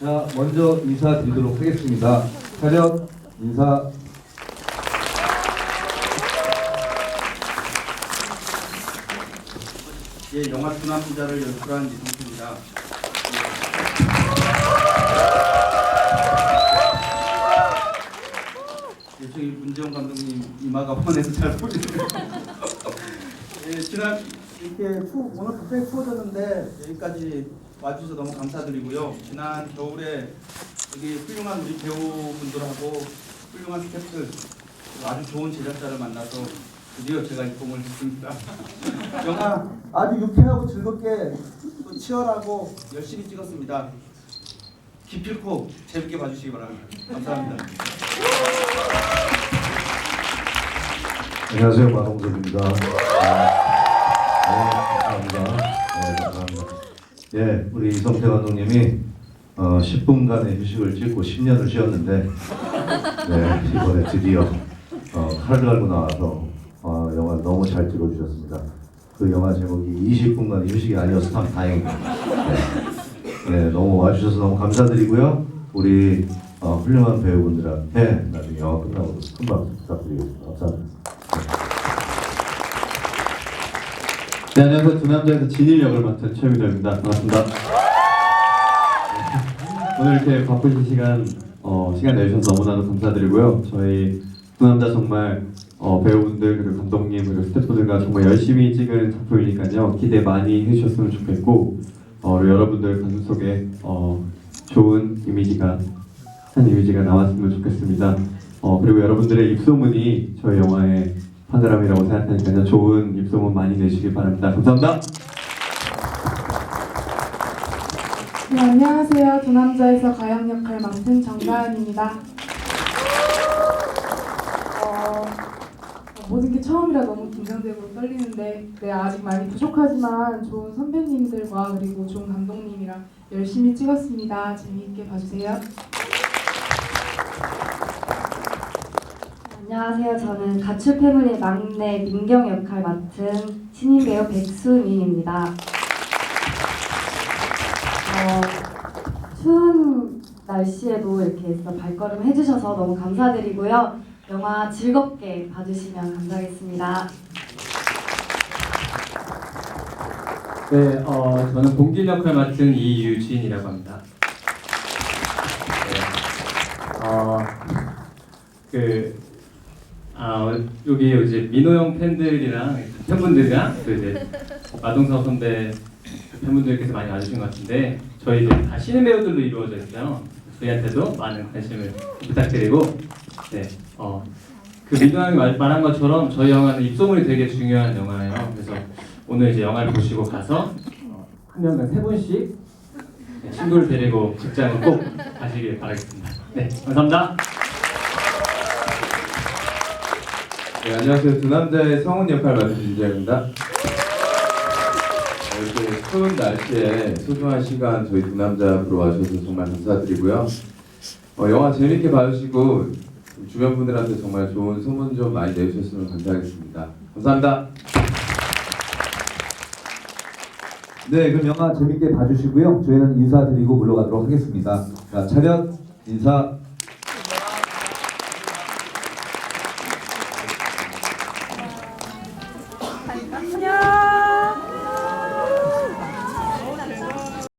자, 먼저 인사드리도록 하겠습니다. 차렷 인사. 예, 영화 두남자를 연출한 이동수입니다. 예, 저기 문재영 감독님 이마가 뻔해서 잘 보이네요. 예, 지난 이렇게 후, 오늘 갑자기 추워졌는데 여기까지 와주셔서 너무 감사드리고요. 지난 겨울에 여기 훌륭한 우리 배우분들하고 훌륭한 스태프들 아주 좋은 제작자를 만나서 드디어 제가 이 꿈을 했습니다. 영화 아주 유쾌하고 즐겁게 또 치열하고 열심히 찍었습니다. 기필코 재밌게 봐주시기 바랍니다. 감사합니다. 안녕하세요, 마동석입니다. 네, 감사합니다. 네, 감사합니다. 예, 우리 이성태 감독님이 어, 10분간의 휴식을 찍고 10년을 쉬었는데, 네, 이번에 드디어 어, 칼을 갈고 나와서 어, 영화 너무 잘 찍어주셨습니다. 그 영화 제목이 20분간 휴식이 아니어서 참 다행입니다. 네, 네, 너무 와주셔서 너무 감사드리고요. 우리 어, 훌륭한 배우분들한테 나중에 영화 끝나고 큰 박수 부탁드리겠습니다. 감사합니다. 네, 안녕하세요. 두 남자에서 진일 역을 맡은 최민호입니다. 반갑습니다. 네. 오늘 이렇게 바쁘신 시간, 어, 시간 내주셔서 너무나도 감사드리고요. 저희 두 남자 정말 어, 배우분들, 그리고 감독님, 그리고 스태프분들과 정말 열심히 찍은 작품이니까요. 기대 많이 해주셨으면 좋겠고, 어, 여러분들 가슴 속에 어, 좋은 이미지가, 한 이미지가 나왔으면 좋겠습니다. 어, 그리고 여러분들의 입소문이 저희 영화의 판사람이라고 생각하니까요. 좋은 입소문 많이 내주시기 바랍니다. 감사합니다. 네, 안녕하세요. 두 남자에서 가영 역할 맡은 정가연입니다. 어, 모든 게 처음이라 너무 긴장되고 떨리는데 네, 아직 많이 부족하지만 좋은 선배님들과 그리고 좋은 감독님이랑 열심히 찍었습니다. 재미있게 봐주세요. 안녕하세요. 저는 가출 패밀리 막내 민경 역할 맡은 신인 배우 백수민입니다. 어, 추운 날씨에도 이렇게 해서 발걸음 해주셔서 너무 감사드리고요. 영화 즐겁게 봐주시면 감사하겠습니다. 네, 어, 저는 봉길 역할 맡은 이유진이라고 합니다. 네, 어, 그, 아, 여기 이제 민호 형 팬들이랑 팬분들이랑 또 이제 마동석 선배 팬분들께서 많이 와주신 것 같은데 저희 이제 다 신인 배우들로 이루어져 있어요. 저희한테도 많은 관심을 부탁드리고, 네, 어, 그 민호 형이 말- 말한 것처럼 저희 영화는 입소문이 되게 중요한 영화예요. 그래서 오늘 이제 영화를 보시고 가서 어, 한 명당 세 분씩 네, 친구를 데리고 극장을 꼭 가시길 바라겠습니다. 네, 감사합니다. 네, 안녕하세요. 두 남자의 성훈 역할 맡은 윤재입니다. 이렇게 추운 날씨에 소중한 시간 저희 두 남자 보러 와주셔서 정말 감사드리고요. 어, 영화 재밌게 봐주시고 주변 분들한테 정말 좋은 소문 좀 많이 내주셨으면 감사하겠습니다. 감사합니다. 네, 그럼 영화 재밌게 봐주시고요. 저희는 인사드리고 물러가도록 하겠습니다. 자, 차렷 인사.